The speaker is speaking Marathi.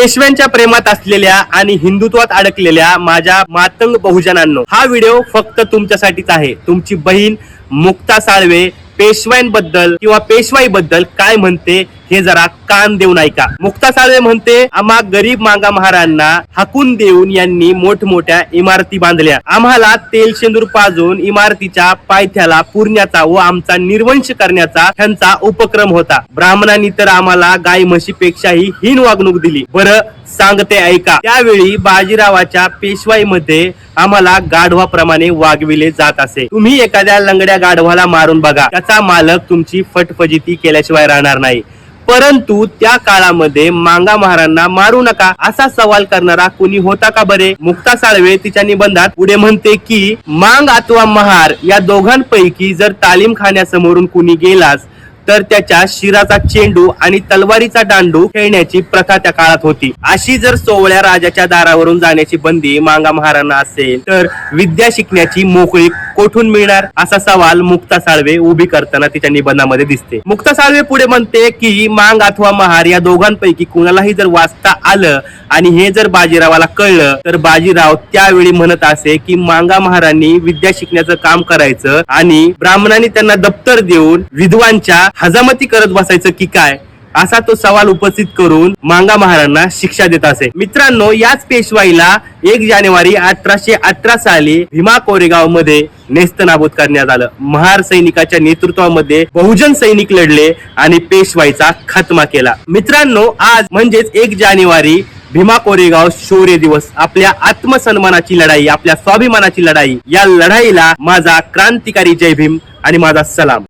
पेशव्यांच्या प्रेमात असलेल्या आणि हिंदुत्वात अडकलेल्या माझ्या मातंग बहुजनांनो हा व्हिडिओ फक्त तुमच्यासाठीच आहे. तुमची बहीण मुक्ता साळवे पेशव्यांबद्दल किंवा पेशवाईबद्दल काय म्हणते हे जरा कान देऊन ऐका. मुक्ता साळवे म्हणते आम्हा गरीब मांगा महारांना हाकून देऊन यांनी मोठमोठ्या इमारती बांधल्या. आम्हाला तेल शेंदूर पाजून इमारतीच्या पायथ्याला पुरण्याचा व आमचा निर्वंश करण्याचा त्यांचा उपक्रम होता. ब्राह्मणांनी तर आम्हाला गाय म्हशीपेक्षाही हीन वागणूक दिली. बरं सांगते ऐका. त्यावेळी बाजीरावाच्या पेशवाईमध्ये आम्हाला गाढवाप्रमाणे वागविले जात असे. तुम्ही एखाद्या लंगड्या गाढवाला मारून बघा. त्याचा मालक तुमची फटफजिती केल्याशिवाय राहणार नाही. परंतु त्या काळामध्ये मांगा महारांना मारू नका असा सवाल करणारा कोणी होता का बरे? मुक्ता साळवे तिच्या निबंधात पुढे म्हणते की मांग अथवा महार या दोघांपैकी जर तालीम खाण्यासमोरून कुणी गेलास तर त्याच्या शिराचा चेंडू आणि तलवारीचा दांडू खेळण्याची प्रथा त्या काळात होती. अशी जर सोवळ्या राजाच्या दारावरून जाण्याची बंदी मांगा महाराणा असेल तर विद्या शिकण्याची मोकळी कोठून मिळणार? असा सवाल मुक्ता साळवे उभी करताना तिच्या निबंधामध्ये दिसते. मुक्ता साळवे पुढे म्हणते की मांग अथवा महार या दोघांपैकी कुणालाही जर वाचता आलं आणि हे जर बाजीरावाला कळलं तर बाजीराव त्यावेळी म्हणत असे की मांगा महारांनी विद्या शिकण्याचं काम करायचं आणि ब्राह्मणांनी त्यांना दप्तर देऊन विधवांच्या हजामती करत बसायचं की काय? असा तो सवाल उपस्थित करून मांगा महाराजांना शिक्षा देत असे. मित्रांनो याच पेशवाईला एक जानेवारी अठराशे अठरा साली भीमा कोरेगावमध्ये नेस्तनाबूत करण्यात आलं. महार सैनिकाच्या नेतृत्वामध्ये बहुजन सैनिक लढले आणि पेशवाईचा खात्मा केला. मित्रांनो आज म्हणजेच एक जानेवारी भीमा कोरेगाव शौर्य दिवस. आपल्या आत्मसन्मानाची लढाई आपल्या स्वाभिमानाची लढाई. या लढाईला माझा क्रांतिकारी जय भीम आणि माझा सलाम.